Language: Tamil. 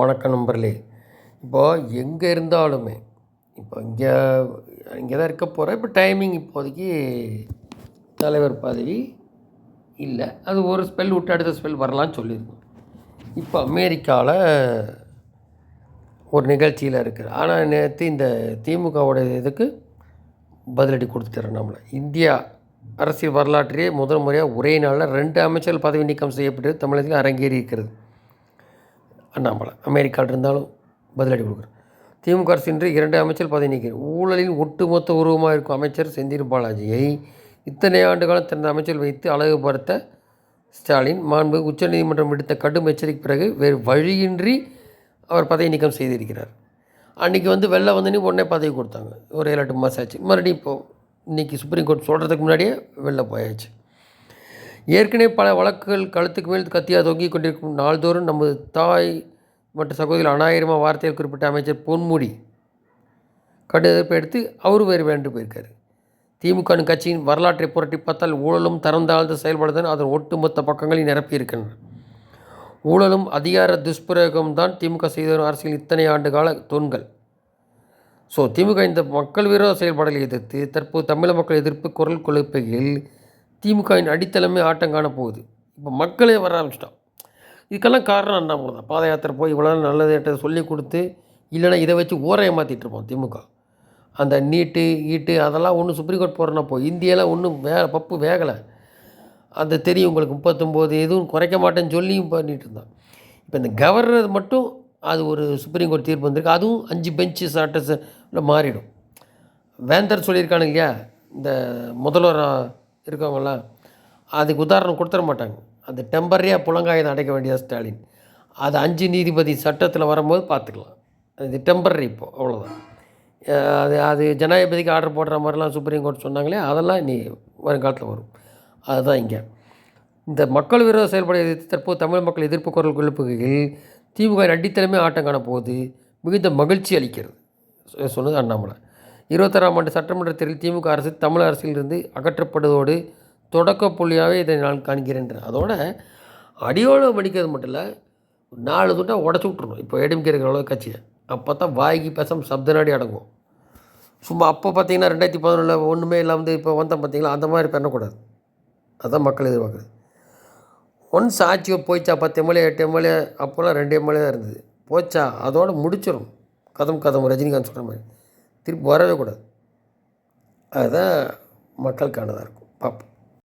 வணக்கம் நண்பர்களே. இப்போது எங்கே இருந்தாலுமே இப்போ இங்கே இங்கே தான் இருக்க போகிறேன் இப்போ டைமிங் இப்போதைக்கு தலைவர் பதவி இல்லை. அது ஒரு ஸ்பெல் விட்டு அடுத்த ஸ்பெல் வரலான்னு சொல்லியிருக்கோம். இப்போ அமெரிக்காவில் ஒரு நிகழ்ச்சியில் இருக்குது ஆனால் நேற்று இந்த திமுகவோட இதுக்கு பதிலடி கொடுத்துட்றேன் நம்மளை. இந்தியா அரசியல் வரலாற்றிலே முதல் முறையாக ஒரே நாளில் ரெண்டு அமைச்சர்கள் பதவி நீக்கம் செய்யப்பட்டு தமிழகத்தில் அரங்கேறி இருக்கிறது. அண்ணாமலை. அமெரிக்காவில் இருந்தாலும் பதிலடி கொடுக்குறார். திமுக அரசு இன்று இரண்டு அமைச்சர் பதவி நீக்கிறார். ஊழலின் ஒட்டுமொத்த உருவமாக இருக்கும் அமைச்சர் செந்தில் பாலாஜியை இத்தனை ஆண்டு காலம் தனது அமைச்சர் வைத்து அழகுபடுத்த ஸ்டாலின் மாண்பு உச்சநீதிமன்றம் விடுத்த கடும் எச்சரிக்கை பிறகு வேறு வழியின்றி அவர் பதவி நீக்கம் செய்திருக்கிறார். அன்றைக்கி வந்து வெளில வந்தனே உடனே பதவி கொடுத்தாங்க. ஒரு ஏழு எட்டு மாதம் ஆச்சு. மறுபடியும் இப்போது இன்றைக்கி சுப்ரீம் கோர்ட் சொல்கிறதுக்கு முன்னாடியே வெளில போயாச்சு. ஏற்கனவே பல வழக்குகள் கழுத்துக்கு மேல் கத்தியாக தொங்கிக் கொண்டிருக்கும் நாள்தோறும் நமது தாய் மற்றும் சகோதரிகள் அனாயிரமாக வார்த்தையில் குறிப்பிட்ட அமைச்சர் பொன்முடி கடும் எதிர்ப்பை எடுத்து அவர் வேறு வேண்டு போயிருக்காரு. திமுக கட்சியின் வரலாற்றை புரட்டி பார்த்தால் ஊழலும் தரம் தாழ்ந்த செயல்படுதல் அதன் ஒட்டுமொத்த பக்கங்களை நிரப்பியிருக்கின்றன ஊழலும் அதிகார துஷ்பிரயோகம்தான் திமுக செய்து வரும் அரசியல் இத்தனை ஆண்டு கால தூண்கள். ஸோ திமுக இந்த மக்கள் விரோத செயல்பாடுகளை எதிர்த்து தற்போது தமிழக மக்கள் எதிர்ப்பு குரல் கொழுப்பையில் திமுகவின் அடித்தளமே ஆட்டம் காணப்போகுது போகுது. இப்போ மக்களே வர ஆரம்பிச்சிட்டான் இதுக்கெல்லாம் காரணம் அண்ணாமலை தான் பாத யாத்திரை போய் இவ்வளோ நாள் நல்லது ஏற்ற சொல்லி கொடுத்து இல்லைன்னா இதை வச்சு ஊரை ஏமாற்றிட்டுருப்போம் திமுக. அந்த நீட்டு ஈட்டு அதெல்லாம் ஒன்றும் சுப்ரீம் கோர்ட் போகிறேன்னா போ இந்தியாவில் ஒன்றும் வே பப்பு வேகலை. அந்த தெரியும் உங்களுக்கு முப்பத்தொம்போது எதுவும் குறைக்க மாட்டேன்னு சொல்லியும் பண்ணிட்டு இருந்தான். இப்போ இந்த கவர்னர் மட்டும் அது ஒரு சுப்ரீம் கோர்ட் தீர்ப்பு வந்திருக்கு. அதுவும் அஞ்சு பெஞ்சு சாட்டஸில் மாறிடும். வேந்தர் சொல்லியிருக்கானு இல்லையா? இந்த முதல்வராக இருக்கவங்களாம் அதுக்கு உதாரணம் கொடுத்துட மாட்டாங்க. அந்த டெம்பரரியாக புலங்காயத்தை அடைக்க வேண்டிய ஸ்டாலின். அது அஞ்சு நீதிபதி சட்டத்தில் வரும்போது பார்த்துக்கலாம். அது டெம்பரரி இப்போ அவ்வளோதான் அது அது ஜனாதிபதிக்கு ஆர்டர் போடுற மாதிரிலாம் சுப்ரீம் கோர்ட் சொன்னாங்களே அதெல்லாம் இனி வருங்காலத்தில் வரும். அதுதான் இங்கே. இந்த மக்கள் விரோத செயல்பாடு எதிர்த்து தற்போது தமிழ் மக்கள் எதிர்ப்பு குரல் எழுப்புகையில் திமுக அடித்தளமே ஆட்டம் காணப்போகுது. மிகுந்த மகிழ்ச்சி அளிக்கிறது. சொன்னது அண்ணாமலை. இருபத்தாறாம் ஆண்டு சட்டமன்ற தேர்தலில் திமுக அரசு தமிழ் அரசிலிருந்து அகற்றப்படுவதோடு தொடக்க புள்ளியாகவே இதை நான் காண்கிறேன் அதோட அடியோடு மடிக்கிறது மட்டும் இல்லை நாலு துட்டா உடச்சி விட்ருணும் இப்போ ஏடிஎம்கே இருக்கிற அளவு கட்சியை. அப்போ தான் வாய்க்கு பேசாமல் சப்த நாடி அடங்கும் சும்மா அப்போ பார்த்தீங்கன்னா ரெண்டாயிரத்தி பதினொன்றில் ஒன்றுமே இல்லாமல் வந்து இப்போ வந்தோம் பார்த்தீங்களா அந்த மாதிரி பண்ணக்கூடாது அதுதான் மக்கள் எதிர்பார்க்குறது. ஒன்ஸ் ஆட்சி போயிச்சா பத்து எம்எல்ஏ எட்டு எம்எல்ஏ அப்போல்லாம் ரெண்டு எம்எல்ஏ தான் இருந்தது. போச்சா அதோடு முடிச்சிடும் கதம் கதம் ரஜினிகாந்த் சொல்கிற மாதிரி. திருப்பி வரவே கூடாது. அதுதான் மக்களுக்கானதாக இருக்கும். பார்ப்போம்